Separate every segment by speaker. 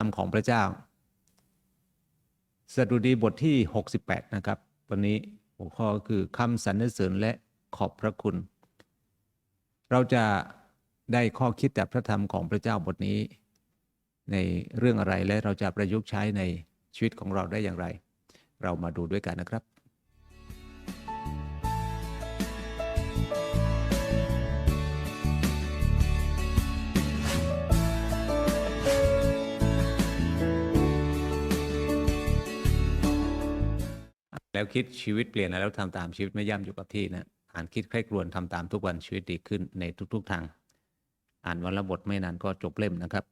Speaker 1: คำของพระเจ้า สดุดีบทที่ 68 นะครับ วันนี้หัวข้อคือคำสรรเสริญและขอบพระคุณ เราจะได้ข้อคิดจากพระธรรมของพระเจ้าบทนี้ ในเรื่องอะไรและเราจะประยุกต์ใช้ในชีวิตของเราได้อย่างไร เรามาดูด้วยกันนะครับ แล้วคิดชีวิตเปลี่ยนแล้วทำตามชีวิตไม่ย่ำอยู่กับที่นะอ่านคิดใคร่ครวญทำตามทุกวันชีวิตดีขึ้นในทุก ๆ ทาง อ่านวันละบทไม่นานก็จบเล่มนะครับ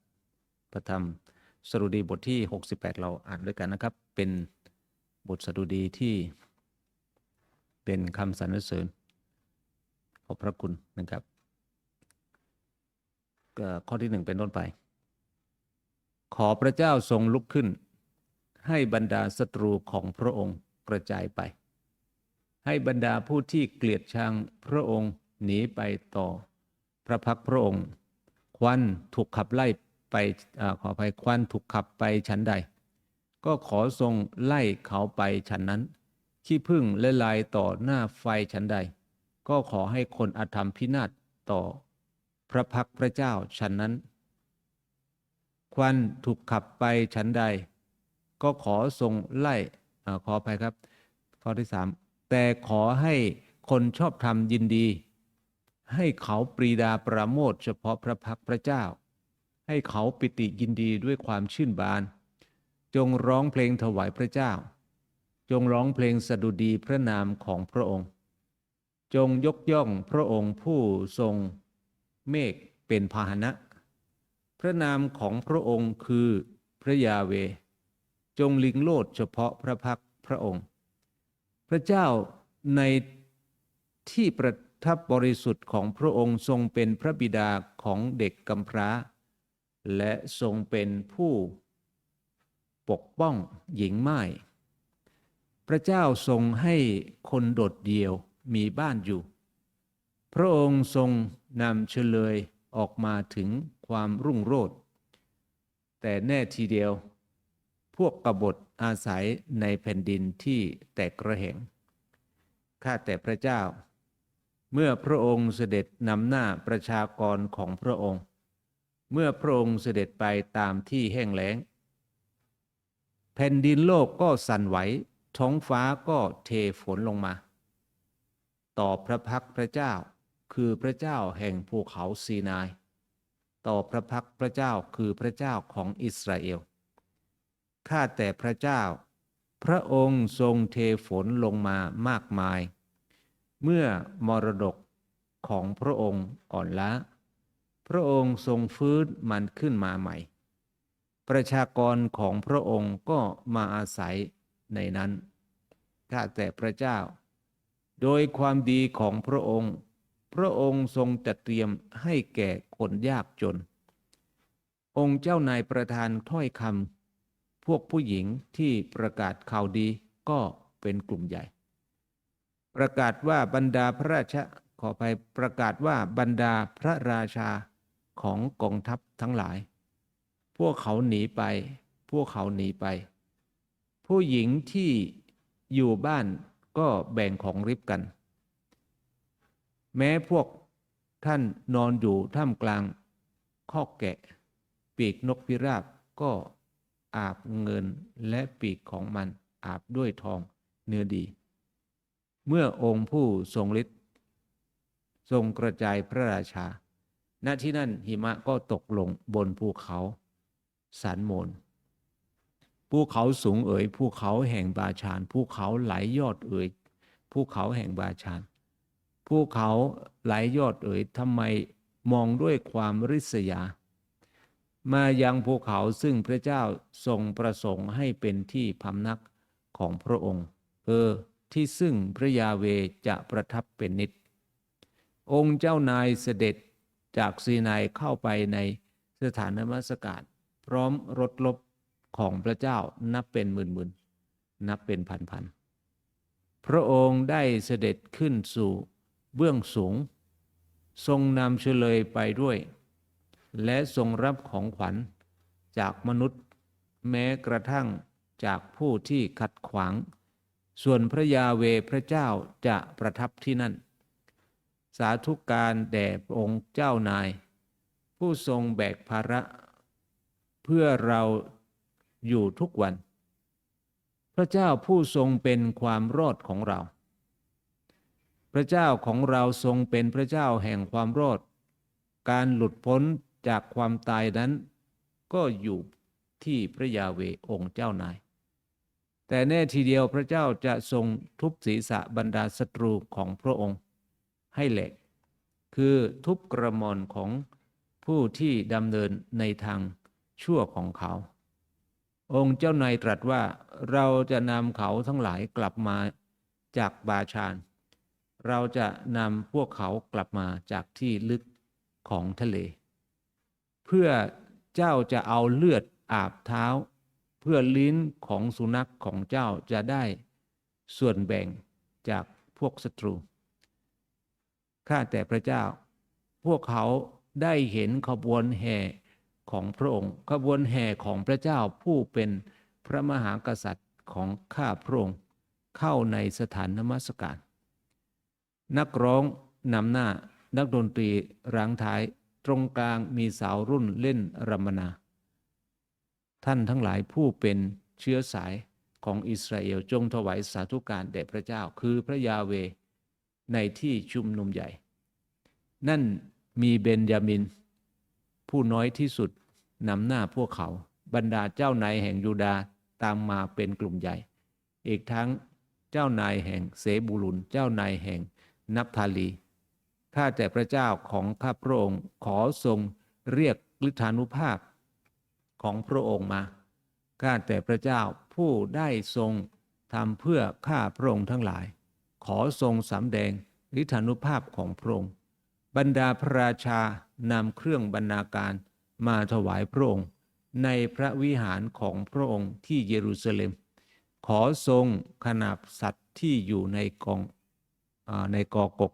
Speaker 1: พระธรรมสดุดีบทที่ 68 เราอ่านด้วยกันนะครับ เป็นบทสดุดีที่เป็นคำสรรเสริญขอบพระคุณนะครับข้อที่หนึ่งเป็นต้นไป ขอพระเจ้าทรงลุกขึ้น ให้บรรดาศัตรูของพระองค์ กระจายไป ให้บรรดาผู้ที่เกลียดชังพระองค์หนีไปต่อ พระพักพระองค์ ควันถูกขับไล่ไปอขออภัยควันถูกขับไปชั้นใด ก็ขอทรงไล่เขาไปชั้นนั้น ขี้พึ่งและลายต่อหน้าไฟชั้นใด ก็ขอให้คนอธรรมพินาศต่อ พระพักพระเจ้าชั้นนั้น ควันถูกขับไปชั้นใด ก็ขอทรงไล่ อขออภัยครับ ข้อที่สามแต่ขอให้คนชอบธรรมยินดี ให้เขาปรีดาประโมทเฉพาะพระพักตร์พระเจ้า ให้เขาปิติยินดีด้วยความชื่นบาน จงร้องเพลงถวายพระเจ้า จงร้องเพลงสดุดีพระนามของพระองค์ จงยกย่องพระองค์ผู้ทรงเมฆเป็นพาหนะ พระนามของพระองค์คือพระยาเว จงลิงโลดเฉพาะพระพักพระองค์ พระเจ้าในที่ประทับบริสุทธิ์ของพระองค์ทรงเป็นพระบิดาของเด็กกำพร้า และทรงเป็นผู้ปกป้องหญิงไม้พระเจ้าทรงให้คนโดดเดี่ยวมีบ้านอยู่ พระองค์ทรงนำเฉลยออกมาถึงความรุ่งโรจน์แต่แน่ทีเดียว พวกกบฏอาศัยในแผ่นดินที่แตกกระแหง ข้าแต่พระเจ้า เมื่อพระองค์เสด็จนำหน้าประชากรของพระองค์ เมื่อพระองค์เสด็จไปตามที่แห้งแล้ง แผ่นดินโลกก็สั่นไหว ท้องฟ้าก็เทฝนลงมา ต่อพระพักตร์พระเจ้า คือพระเจ้าแห่งภูเขาซีนาย ต่อพระพักตร์พระเจ้าคือพระเจ้าของอิสราเอล ข้าแต่พระเจ้า พระองค์ทรงเทฝนลงมามากมาย เมื่อมรดกของพระองค์อ่อนล้าพระองค์ทรงฟื้นมันขึ้นมาใหม่ ประชากรของพระองค์ก็มาอาศัยในนั้น ข้าแต่พระเจ้า โดยความดีของพระองค์ พระองค์ทรงจัดเตรียมให้แก่คนยากจน องค์เจ้านายประธานถ้อยคำ พวกผู้หญิงที่ประกาศข่าวดีก็เป็นกลุ่มใหญ่ ประกาศว่าบรรดาพระราชาขอไปประกาศว่าบรรดาพระราชาของกองทัพทั้งหลาย พวกเขาหนีไป พวกเขาหนีไป ผู้หญิงที่อยู่บ้านก็แบ่งของริบกัน แม้พวกท่านนอนอยู่ท่ามกลางคอกแกะ ปีกนกพิราบก็ อาบเงินและปีกของมันอาบด้วยทองเนื้อดี เมื่อองค์ผู้ทรงฤทธิ์ทรงกระจายพระราชา ณ ที่นั่นหิมะก็ตกลงบนภูเขาสานโมน ภูเขาสูงเอ๋ย ภูเขาแห่งบาชาน ภูเขาไหลยอดเอ๋ย ภูเขาแห่งบาชาน ภูเขาไหลยอดเอ๋ย ทำไมมองด้วยความริษยา มายังภูเขาซึ่งพระเจ้าทรงประสงค์ให้เป็นที่พำนักของพระองค์ เออ ที่ซึ่งพระยาเวจะประทับเป็นนิจองค์เจ้านายเสด็จจากซีนายเข้าไปในสถานนมัสการ พร้อมรถลบของพระเจ้านับเป็นหมื่นๆนับเป็นพันๆพระองค์ได้เสด็จขึ้นสู่เบื้องสูง ทรงนำเฉลยไปด้วย และทรงรับของขวัญจากมนุษย์ แม้กระทั่งจากผู้ที่ขัดขวาง ส่วนพระยาเวพระเจ้าจะประทับที่นั่น สาธุการแด่องค์เจ้านาย ผู้ทรงแบกภาระ เพื่อเราอยู่ทุกวัน พระเจ้าผู้ทรงเป็นความรอดของเรา พระเจ้าของเราทรงเป็นพระเจ้าแห่งความรอด การหลุดพ้น จากความตายนั้น ก็อยู่ที่พระยาเวองค์เจ้านาย แต่แน่ทีเดียวพระเจ้าจะทรงทุบศีรษะบรรดาศัตรูของพระองค์ให้แหลก คือทุบกระมอนของผู้ที่ดำเนินในทางชั่วของเขา องค์เจ้านายตรัสว่าเราจะนำเขาทั้งหลายกลับมาจากบาชาน เราจะนำพวกเขากลับมาจากที่ลึกของทะเล เพื่อเจ้าจะเอาเลือดอาบเท้า เพื่อลิ้นของสุนัขของเจ้าจะได้ส่วนแบ่งจากพวกศัตรู ข้าแต่พระเจ้า พวกเขาได้เห็นขบวนแห่ของพระองค์ ขบวนแห่ของพระเจ้าผู้เป็นพระมหากษัตริย์ของข้าพระองค์เข้าในสถานนมัสการ นักร้องนำหน้านักดนตรีร้างท้าย ตรงกลางมีสาวรุ่นเล่นรำมนา ท่านทั้งหลายผู้เป็นเชื้อสายของอิสราเอลจงถวายสาธุการแด่พระเจ้าคือพระยาเวในที่ชุมนุมใหญ่ นั่นมีเบนยามิน ผู้น้อยที่สุดนำหน้าพวกเขา บรรดาเจ้านายแห่งยูดาตามมาเป็นกลุ่มใหญ่ อีกทั้งเจ้านายแห่งเสบูลุน เจ้านายแห่งนับทาลี ข้าแต่พระเจ้าของข้าพระองค์ขอทรงเรียกฤทธานุภาพของพระองค์มา ข้าแต่พระเจ้าผู้ได้ทรงทำเพื่อข้าพระองค์ทั้งหลาย ขอทรงสำแดงฤทธานุภาพของพระองค์ บรรดาพระราชานำเครื่องบรรณาการมาถวายพระองค์ ในพระวิหารของพระองค์ที่เยรูซาเล็ม ขอทรงขนาบสัตว์ที่อยู่ในกองอในกอกก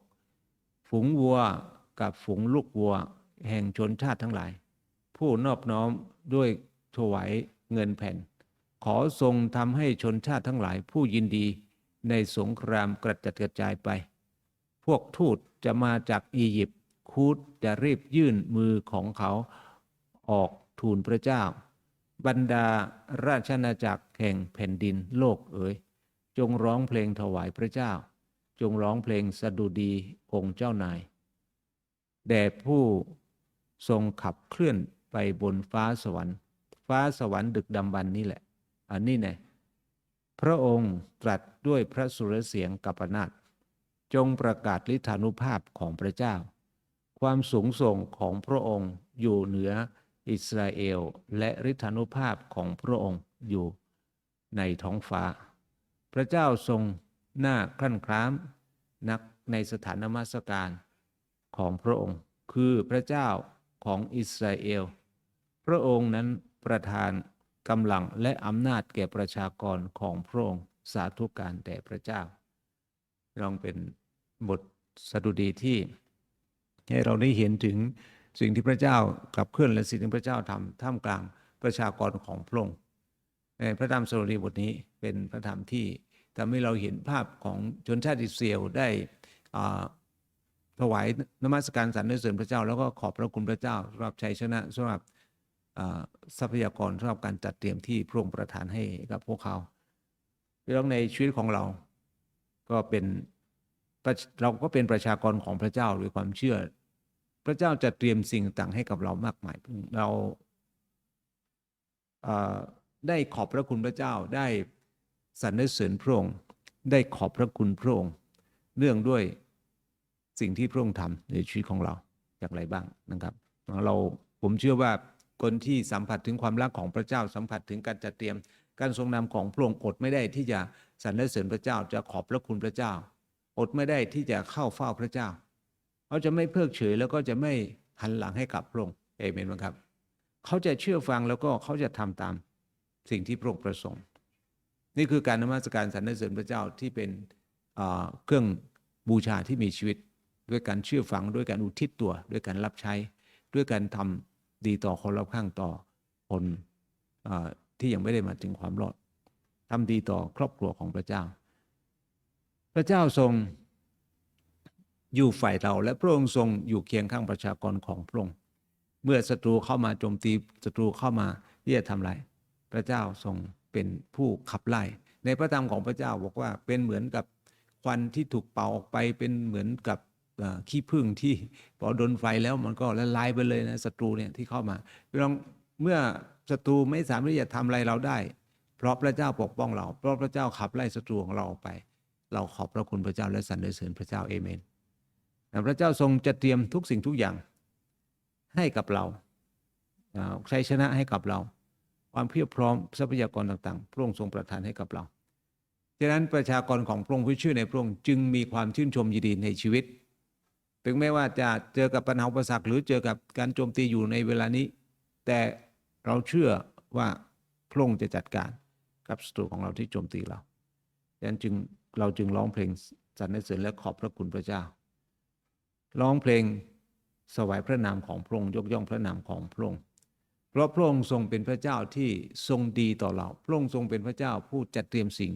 Speaker 1: ฝูงวัวกับฝูงลูกวัว แห่งชนชาติทั้งหลาย ผู้นอบน้อมด้วยถวายเงินแผ่น ขอทรงทำให้ชนชาติทั้งหลายผู้ยินดีในสงครามกระจัดกระจายไป พวกทูตจะมาจากอียิปต์คูดจะรีบยื่นมือของเขาออกทูลพระเจ้า บรรดาราชนาจักรแห่งแผ่นดินโลกเอ๋ยจงร้องเพลงถวายพระเจ้า จงร้องเพลงสดุดีองค์เจ้านาย แด่ผู้ทรงขับเคลื่อนไปบนฟ้าสวรรค์ ฟ้าสวรรค์ดึกดำบรรพ์นี่แหละ อันนี้ไงพระองค์ตรัสด้วยพระสุรเสียงกัปนาตจงประกาศลิธานุภาพของพระเจ้า ความสูงส่งของพระองค์อยู่เหนืออิสราเอลและฤทธานุภาพของพระองค์อยู่ในท้องฟ้า พระเจ้าทรง หน้าคลั่นคล้ามนักในสถานมัสการของพระองค์ คือพระเจ้าของอิสราเอล พระองค์นั้นประทานกำลังและอำนาจแก่ประชากรของพระองค์สาธุการแด่พระเจ้า ลองเป็นบทสดุดีที่ ให้เราได้เห็นถึงสิ่งที่พระเจ้าขับเคลื่อนและสิ่งที่พระเจ้าทำท่ามกลางประชากรของพระองค์ในพระธรรมสดุดีบทนี้เป็นพระธรรมที่ ทำให้เราเห็นภาพของชนชาติอิสราเอลได้ถวายนมัสการสรรเสริญพระเจ้า แล้วก็ขอบพระคุณพระเจ้าสำหรับชัยชนะสำหรับทรัพยากรสำหรับการจัดเตรียมที่พระองค์ประทานให้กับพวกเขาเรื่องในชีวิตของเรา ก็เป็นเราก็เป็นประชากรของพระเจ้าด้วยความเชื่อ พระเจ้าจะเตรียมสิ่งต่างให้กับเรามากมายเราได้ขอบพระคุณพระเจ้าได้ สรรเสริญพระองค์ได้ขอบพระคุณพระองค์เรื่องด้วยสิ่งที่พระองค์ทำในชีวิตของเราอย่างไรบ้างนะครับเราผมเชื่อว่าคนที่สัมผัสถึงความรักของพระเจ้าสัมผัสถึงการจัดเตรียม การทรงนำของพระองค์อดไม่ได้ที่จะสรรเสริญพระเจ้าจะขอบพระคุณพระเจ้า อดไม่ได้ที่จะเข้าเฝ้าพระเจ้าเขาจะไม่เพิกเฉยแล้วก็จะไม่หันหลังให้กับพระองค์เอเมนไหมครับ เขาจะเชื่อฟังแล้วก็เขาจะทำตามสิ่งที่พระองค์ประสงค์ นี่คือการนมัสการสรรเสริญพระเจ้าที่เป็นเครื่องบูชาที่มีชีวิต ด้วยการเชื่อฟังด้วยการอุทิศตัว ด้วยการรับใช้ ด้วยการทำดีต่อคนรอบข้างต่อคนที่ยังไม่ได้มาถึงความรอดทำดีต่อครอบครัวของพระเจ้า พระเจ้าทรงอยู่ฝ่ายเราและพระองค์ทรงอยู่เคียงข้างประชากรของพระองค์เมื่อศัตรูเข้ามาโจมตีศัตรูเข้ามาที่จะทำลายพระเจ้าทรง เป็นผู้ขับไล่ ในพระธรรมของพระเจ้าบอกว่าเป็นเหมือนกับควันที่ถูกเป่าออกไปเป็นเหมือนกับขี้ผึ้งที่พอโดนไฟแล้วมันก็ละลายไปเลยนะศัตรูเนี่ยที่เข้ามาพี่น้องเมื่อศัตรูไม่สามารถที่จะทำอะไรเราได้ เพราะพระเจ้าปกป้องเรา เพราะพระเจ้าขับไล่ศัตรูของเราออกไป เราขอบพระคุณพระเจ้าและสรรเสริญพระเจ้าเอเมนพระเจ้าทรงจะเตรียมทุกสิ่งทุกอย่างให้กับเราอ่าชัยชนะให้กับเรา ความเพียบพร้อมทรัพยากรต่างๆ พระองค์ทรงประทานให้กับเราฉะนั้นประชากรของพระองค์ผู้ชื่อในพระองค์จึงมีความชื่นชมยินดีในชีวิต ถึงแม้ว่าจะเจอกับปัญหาอุปสรรคหรือเจอกับการโจมตีอยู่ในเวลานี้ แต่เราเชื่อว่าพระองค์จะจัดการกับศัตรูของเราที่โจมตีเราดังนั้นจึงเราจึงร้องเพลงสรรเสริญและขอบพระคุณพระเจ้า ร้องเพลงสวายพระนามของพระองค์ยกย่องพระนามของพระองค์ เพราะพระองค์ทรงเป็นพระเจ้าที่ทรงดีต่อเรา พระองค์ทรงเป็นพระเจ้าผู้จัดเตรียมสิ่ง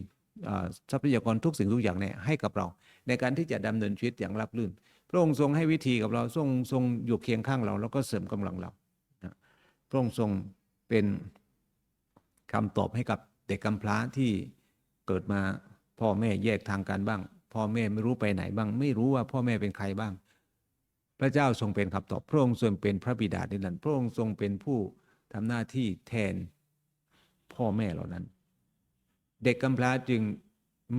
Speaker 1: ทรัพยากรทุกสิ่งทุกอย่างเนี่ยให้กับเรา ในการที่จะดำเนินชีวิตอย่างราบรื่น พระองค์ทรงให้วิธีกับเราทรงทรงอยู่เคียงข้างเรา แล้วก็เสริมกำลังเราพระองค์ทรงเป็นคำตอบให้กับเด็กกำพร้าที่เกิดมาพ่อแม่แยกทางกันบ้าง พ่อแม่ไม่รู้ไปไหนบ้าง ไม่รู้ว่าพ่อแม่เป็นใครบ้าง พระเจ้าทรงเป็นคำตอบพระองค์ทรงเป็นพระบิดาในนั้นพระองค์ทรงเป็นผู้ ทำหน้าที่แทนพ่อแม่เหล่านั้น เด็กกำพร้าจึง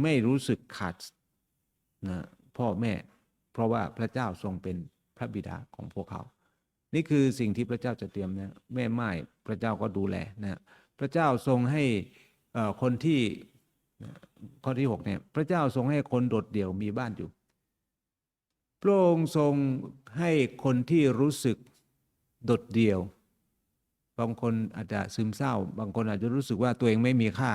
Speaker 1: ไม่รู้สึกขาดนะพ่อแม่ เพราะว่าพระเจ้าทรงเป็นพระบิดาของพวกเขา นี่คือสิ่งที่พระเจ้าจะเตรียมนะแม่ไม้พระเจ้าก็ดูแลนะพระเจ้าทรงให้คนที่ข้อที่หกเนี่ยพระเจ้าทรงให้คนโดดเดี่ยวมีบ้านอยู่พระองค์ทรงให้คนที่รู้สึกโดดเดี่ยว บางคนอาจจะซึมเศร้า บางคนอาจจะรู้สึกว่าตัวเองไม่มีค่า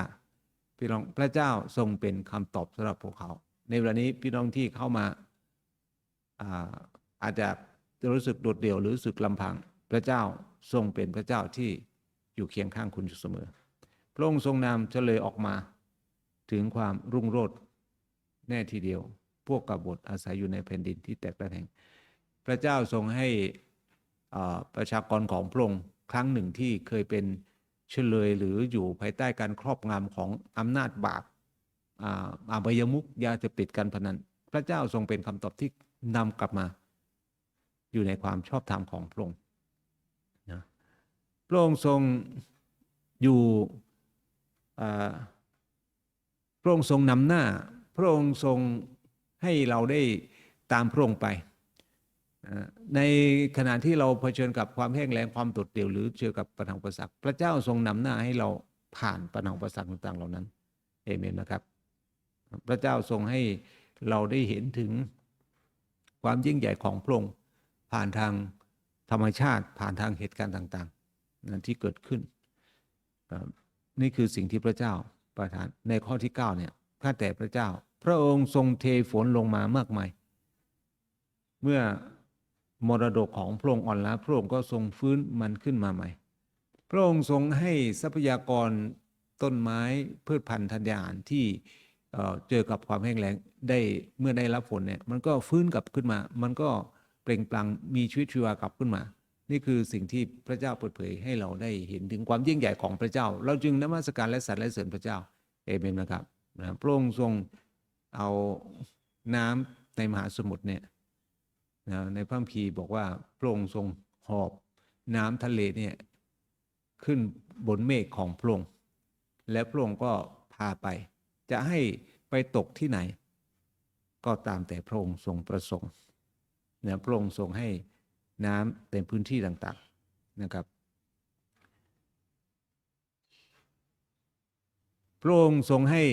Speaker 1: พี่น้องพระเจ้าทรงเป็นคำตอบสำหรับพวกเขา ในเวลานี้พี่น้องที่เข้ามาอาอาจจะรู้สึกโดดเดี่ยวหรือรู้สึกลำพัง พระเจ้าทรงเป็นพระเจ้าที่อยู่เคียงข้างคุณอยู่เสมอ พระองค์ทรงนำเฉลยออกมา ถึงความรุ่งโรจน์แน่ทีเดียว พวกกบฏอาศัยอยู่ในแผ่นดินที่แตกระแหงพระเจ้าทรงให้ประชากรของพระองค์ ครั้งหนึ่งที่เคยเป็นเฉลยหรืออยู่ภายใต้การครอบงำของอำนาจบาปอาอาบายมุกยาเสพติดการพนันพระเจ้าทรงเป็นคำตอบที่นำกลับมา อยู่ในความชอบธรรมของพระองค์นะพระองค์ทรงอยู่พระองค์ทรงนำหน้า พระองค์ทรงให้เราได้ตามพระองค์ไป ในขณะที่เราเผชิญกับความแห้งแล้งความตดเดี่ยวหรือเจอกับปัญหาอุปสรรคพระเจ้าทรงนำหน้าให้เราผ่านปัญหาอุปสรรคต่างๆเหล่านั้นเอเมนนะครับ พระเจ้าทรงให้เราได้เห็นถึงความยิ่งใหญ่ของพระองค์ผ่านทางธรรมชาติผ่านทางเหตุการณ์ต่างๆนั้นที่เกิดขึ้น นี่คือสิ่งที่พระเจ้าประทานในข้อที่9เนี่ยข้าแต่พระเจ้า พระองค์ทรงเทฝนลงมามากมาย เมื่อ มรดกของพระองค์อ่อนล้าพระองค์ก็ทรงฟื้นมันขึ้นมาใหม่ พระองค์ทรงให้ทรัพยากรต้นไม้พืชพันธุ์ธัญญาหารที่เเจอกับความแห้งแล้งได้เมื่อได้รับฝนเนี่ยมันก็ฟื้นกลับขึ้นมา มันก็เปล่งปลั่งมีชีวิตชีวากลับขึ้นมา นี่คือสิ่งที่พระเจ้าเปิดเผยให้เราได้เห็นถึงความยิ่งใหญ่ของพระเจ้า เราจึงนมัสการและสรรเสริญพระเจ้าเอเมนนะครับนะพระองค์ทรงเอาน้ำในมหาสมุทรเนี่ย นะในพระคัมภีร์บอกว่าพระองค์ทรงหอบน้ำทะเลเนี่ยขึ้นบนเมฆของพระองค์และพระองค์ก็พาไป จะให้ไปตกที่ไหน ก็ตามแต่พระองค์ทรงประสงค์นะพระองค์ทรงให้น้ำเต็มพื้นที่ต่างๆนะครับพระองค์ทรงให้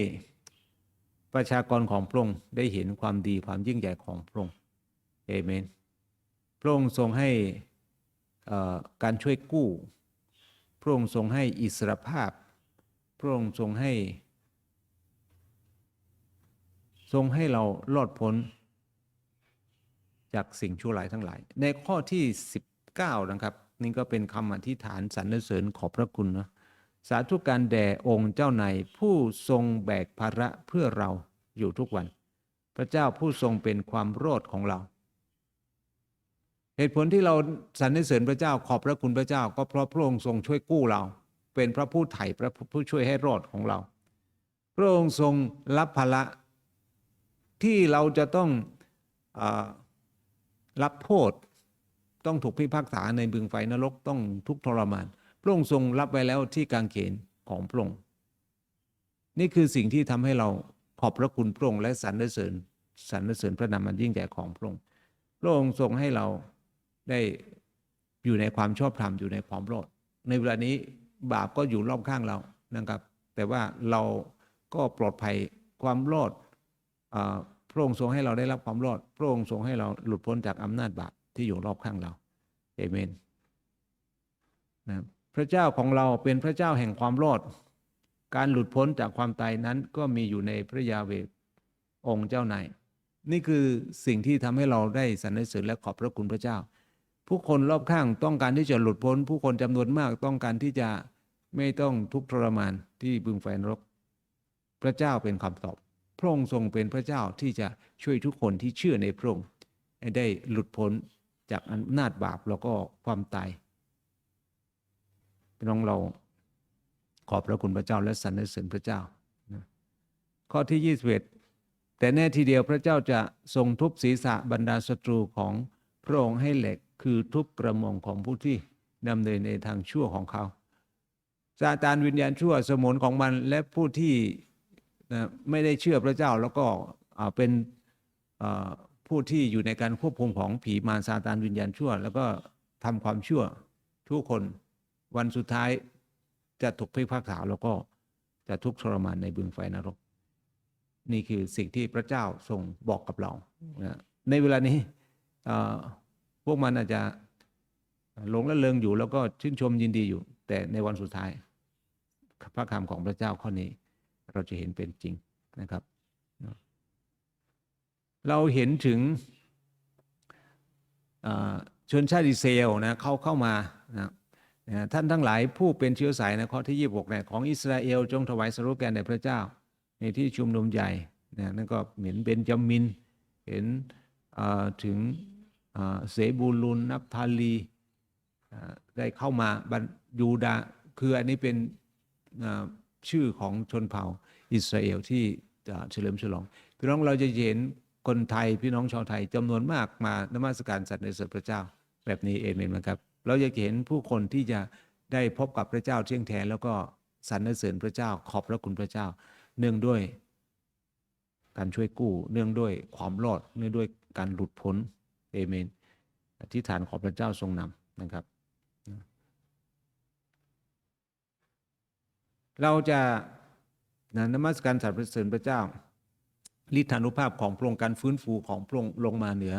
Speaker 1: ประชากรของพระองค์ได้เห็นความดีความยิ่งใหญ่ของพระองค์ เอเมน พระองค์ทรงให้การช่วยกู้ พระองค์ทรงให้อิสรภาพ พระองค์ทรงให้ ทรงให้เรารอดพ้น จากสิ่งชั่วร้ายทั้งหลาย ในข้อที่ 19 นะครับ นี่ก็เป็นคำอธิษฐานสรรเสริญขอบพระคุณนะสาธุการแด่องค์เจ้าในผู้ทรงแบกภาระเพื่อเราอยู่ทุกวัน พระเจ้าผู้ทรงเป็นความโรดของเรา เหตุผลที่เราสรรเสริญพระเจ้าขอบพระคุณพระเจ้า ก็เพราะพระองค์ทรงช่วยกู้เรา เป็นพระผู้ไถ่พระผู้ช่วยให้รอดของเรา พระองค์ทรงรับภาระที่เราจะต้องอรับโทษต้องถูกพิพากษาในบึงไฟนรกต้องทุกข์ทรมาน พระองค์ทรงรับไว้แล้วที่กางเขนของพระองค์นี่คือสิ่งที่ทำให้เราขอบพระคุณพระองค์และสรรเสริญสรรเสริญพระนามอันยิ่งใหญ่ของพระองค์พระองค์ทรงให้เรา ได้อยู่ในความชอบธรรมอยู่ในความรอดในเวลานี้บาปก็อยู่รอบข้างเรานะครับ แต่ว่าเราก็ปลอดภัยความรอดพระองค์ทรงให้เราได้รับความรอด พระองค์ทรงให้เราหลุดพ้นจากอำนาจบาปที่อยู่รอบข้างเราเอเมนนะพระเจ้าของเราเป็นพระเจ้าแห่งความรอด การหลุดพ้นจากความตายนั้นก็มีอยู่ในพระยาเวองค์เจ้านายนี่คือสิ่งที่ทำให้เราได้สรรเสริญและขอบพระคุณพระเจ้า ผู้คนรอบข้างต้องการที่จะหลุดพ้น ผู้คนจำนวนมากต้องการที่จะไม่ต้องทุกข์ทรมานที่บึงไฟนรก พระเจ้าเป็นคำตอบ พระองค์ทรงเป็นพระเจ้าที่จะช่วยทุกคนที่เชื่อในพระองค์ให้ได้หลุดพ้นจากอำนาจบาปแล้วก็ความตายพี่น้องเราขอบพระคุณพระเจ้าและสรรเสริญพระเจ้านะข้อที่ 21 แต่แน่ทีเดียวพระเจ้าจะทรงทุบศีรษะบรรดาศัตรูของ พระองค์ให้เหล็กคือทุบกระม่อมของผู้ที่ดำเนินในทางชั่วของเขาซาตานวิญญาณชั่วสมุนของมันและผู้ที่ไม่ได้เชื่อพระเจ้าแล้วก็เป็นผู้ที่อยู่ในการควบคุมของผีมารซาตานวิญญาณชั่ว แล้วก็ทำความชั่วทุกคนวันสุดท้ายจะถูกพิพากษาแล้วก็จะทุกข์ทรมานในบึงไฟนรก นี่คือสิ่งที่พระเจ้าทรงบอกกับเรานะในเวลานี้ พวกมันอาจจะหลงละเลงอยู่ แล้วก็ชื่นชมยินดีอยู่ แต่ในวันสุดท้าย พระคำของพระเจ้าข้อนี้ เราจะเห็นเป็นจริงนะครับ เราเห็นถึงเอ่อชนชาติอิสราเอลนะเขาเข้ามานะท่านทั้งหลายผู้เป็นเชื้อสายนะข้อที่ 26เนี่ยของอิสราเอลจงถวายสรุปแก่แด่พระเจ้า ในที่ชุมนุมใหญ่นะนั่นก็เห็นเบนจามิน เห็น ถึงเสบูลุนนับทาลีได้เข้ามาบันยูดาคืออันนี้เป็นชื่อของชนเผ่าอิสราเอลที่จะเฉลิมฉลอง พี่น้องเราจะเห็นคนไทยพี่น้องชาวไทยจำนวนมากมานมัสการสรรเสริญพระเจ้า แบบนี้เอเมนไหมครับ เราจะเห็นผู้คนที่จะได้พบกับพระเจ้าเที่ยงแท้แล้วก็สรรเสริญพระเจ้าขอบพระคุณพระเจ้า เนื่องด้วย การช่วยกู้เนื่องด้วยความรอดเนื่องด้วย การหลุดพ้นเอเมนอธิษฐานขอพระเจ้าทรงนำนะครับ เราจะนะนมัสการสรรเสริญพระเจ้าฤทธานุภาพของพระองค์การฟื้นฟูของพระองค์ลงมาเหนือ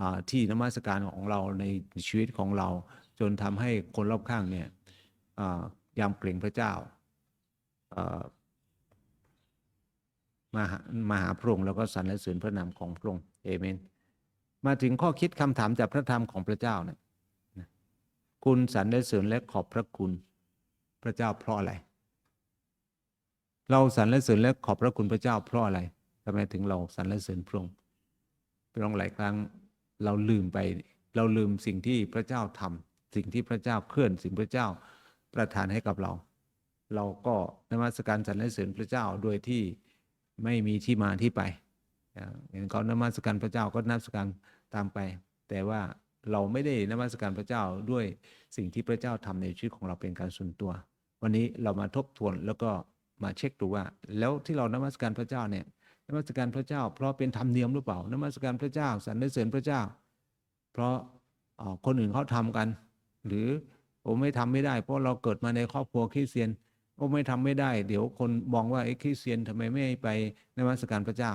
Speaker 1: อที่นมัสการของเราในชีวิตของเรา จนทำให้คนรอบข้างเนี่ยอ่ายำเกรงพระเจ้า มาหามาหาพระองค์แล้วก็สรรเสริญพระนามของพระองค์เอเมน มาถึงข้อคิดคำถามจากพระธรรมของพระเจ้าเนี่ยคุณสรรเสริญและขอบพระคุณพระเจ้าเพราะอะไร เราสรรเสริญและขอบพระคุณพระเจ้าเพราะอะไรทำไมถึงเราสรรเสริญพระองค์พี่น้องหลายครั้งเราลืมไป เราลืมสิ่งที่พระเจ้าทำสิ่งที่พระเจ้าเคลื่อนสิ่งพระเจ้าประทานให้กับเรา เราก็นมัสการสรรเสริญพระเจ้าโดยที่ ไม่มีที่มาที่ไปเห็นเขานมัสการพระเจ้าก็นมัสการตามไป แต่ว่าเราไม่ได้นมัสการพระเจ้าด้วยสิ่งที่พระเจ้าทำในชีวิตของเราเป็นการส่วนตัว วันนี้เรามาทบทวนแล้วก็มาเช็คดูว่า แล้วที่เรานมัสการพระเจ้าเนี่ยนมัสการพระเจ้า เพราะเป็นธรรมเนียมหรือเปล่านมัสการพระเจ้าสรรเสริญพระเจ้า เพราะอ่าคนอื่นเขาทำกัน หรือผมไม่ทำไม่ได้ เพราะเราเกิดมาในครอบครัวคริสเตียน โอ้ไม่ทำไม่ได้ เดี๋ยวคนมองว่าไอ้คริสเตียนทำไมไม่ไปนมัสการพระเจ้า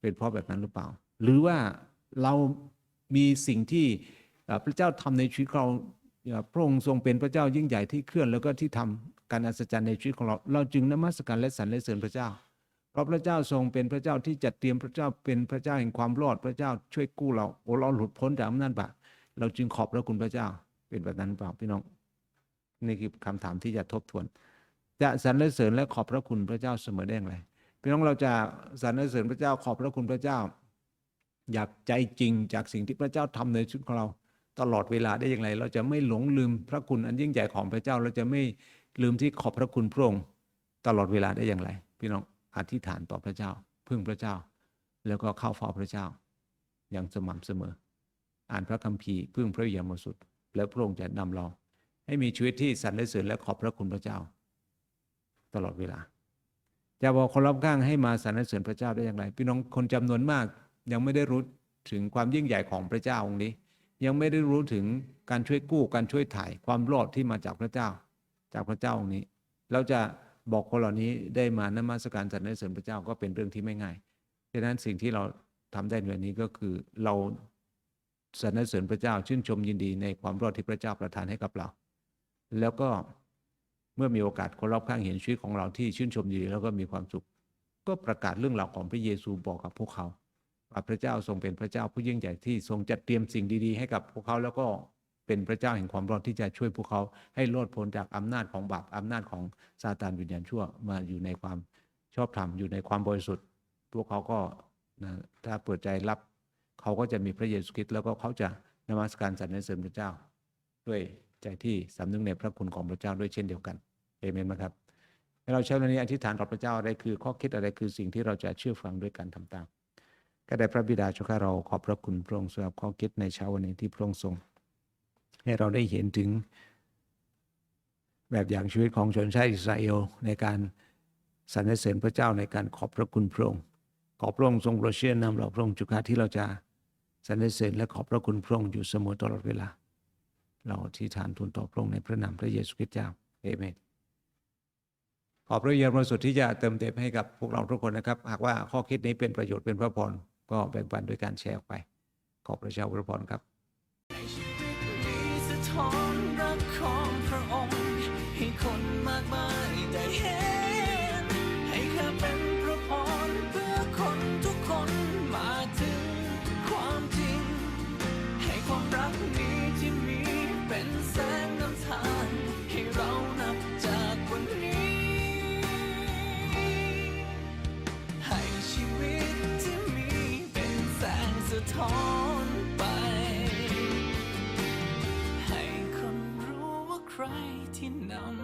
Speaker 1: เป็นเพราะแบบนั้นหรือเปล่า หรือว่าเรามีสิ่งที่พระเจ้าทำในชีวิตเราพระองค์ทรงเป็นพระเจ้ายิ่งใหญ่ที่เคลื่อนแล้วก็ที่ทำการอัศจรรย์ในชีวิตของเรา เราจึงนมัสการและสรรเสริญพระเจ้า เพราะพระเจ้าทรงเป็นพระเจ้าที่จัดเตรียมพระเจ้าเป็นพระเจ้าแห่งความรอดพระเจ้าช่วยกู้เราโอ้เราหลุดพ้นจากอำนาจบาปเราจึงขอบพระคุณพระเจ้า เป็นแบบนั้นหรือเปล่าพี่น้อง นี่คือคำถามที่จะทบทวน จะสรรเสริญและขอบพระคุณพระเจ้าเสมอได้อย่างไรพี่น้องเราจะสรรเสริญพระเจ้าขอบพระคุณพระเจ้า อยากใจจริงจากสิ่งที่พระเจ้าทำในชีวิตของเราตลอดเวลาได้อย่างไร เราจะไม่หลงลืมพระคุณอันยิ่งใหญ่ของพระเจ้า เราจะไม่ลืมที่ขอบพระคุณพระองค์ตลอดเวลาได้อย่างไร พี่น้องอธิษฐานต่อพระเจ้า พึ่งพระเจ้า แล้วก็เข้าเฝ้าพระเจ้า อย่างสม่ำเสมอ อ่านพระคัมภีร์พึ่งพระวิญญาณบริสุทธิ์แล้วพระองค์จะนำเรา ให้มีชีวิตที่สรรเสริญและขอบพระคุณพระเจ้า ตลอดเวลา จะบอกคนรอบข้างให้มาสรรเสริญพระเจ้าได้อย่างไร พี่น้องคนจำนวนมากยังไม่ได้รู้ถึงความยิ่งใหญ่ของพระเจ้าองค์นี้ ยังไม่ได้รู้ถึงการช่วยกู้การช่วยถ่ายความรอดที่มาจากพระเจ้า จากพระเจ้าองค์นี้ เราจะบอกคนเหล่านี้ได้มานมัสการสรรเสริญพระเจ้าก็เป็นเรื่องที่ไม่ง่ายดังนั้นสิ่งที่เราทำได้ในวันนี้ก็คือเราสรรเสริญพระเจ้าชื่นชมยินดีในความรอดที่พระเจ้าประทานให้กับเรา แล้วก็ เมื่อมีโอกาสคนรอบข้างเห็นชีวิตของเราที่ชื่นชมยินดีแล้วก็มีความสุข ก็ประกาศเรื่องราวของพระเยซูบอกกับพวกเขาว่าพระเจ้าทรงเป็นพระเจ้าผู้ยิ่งใหญ่ที่ทรงจัดเตรียมสิ่งดี ๆ ให้กับพวกเขาแล้วก็เป็นพระเจ้าแห่งความรอดที่จะช่วยพวกเขาให้รอดพ้นจากอำนาจของบาปอำนาจของซาตานวิญญาณชั่วมาอยู่ในความชอบธรรมอยู่ในความบริสุทธิ์ พวกเขาก็นะถ้าเปิดใจรับ เขาก็จะมีพระเยซูคริสต์แล้วก็เขาจะนมัสการสรรเสริญพระเจ้า ด้วย ใจที่สำนึกในพระคุณของพระเจ้าด้วยเช่นเดียวกันเอเมนไหมครับให้เราใช้วันนี้อธิษฐานต่อพระเจ้าอะไรคือข้อคิดอะไรคือสิ่งที่เราจะเชื่อฟังด้วยการทำตามก็ได้พระบิดาเจ้าข้าเราขอบพระคุณพระองค์สำหรับข้อคิดในเช้าวันนี้ที่พระองค์ทรง ให้เราได้เห็นถึง แบบอย่างชีวิตของชนชาติอิสราเอลในการสรรเสริญพระเจ้าในการขอบพระคุณพระองค์ขอบพระองค์ทรงโปรดเชื่อนำเราพระองค์จุกาที่เราจะสรรเสริญและขอบพระคุณพระองค์อยู่เสมอตลอดเวลา เราที่ฐานทูลต่อพระองค์ในพระนามพระเยซูคริสต์เจ้าเอเมนขอพระวิญญาณบริสุทธิ์ที่จะเติมเต็มให้กับพวกเราทุกคนนะครับ หากว่าข้อคิดนี้เป็นประโยชน์เป็นพระพรก็แบ่งปันด้วยการแชร์ออกไป ขอบพระเจ้าพระพรครับ
Speaker 2: ให้ชีวิตนี้สะท้อนรักของพระองค์ให้คนมากมาย คน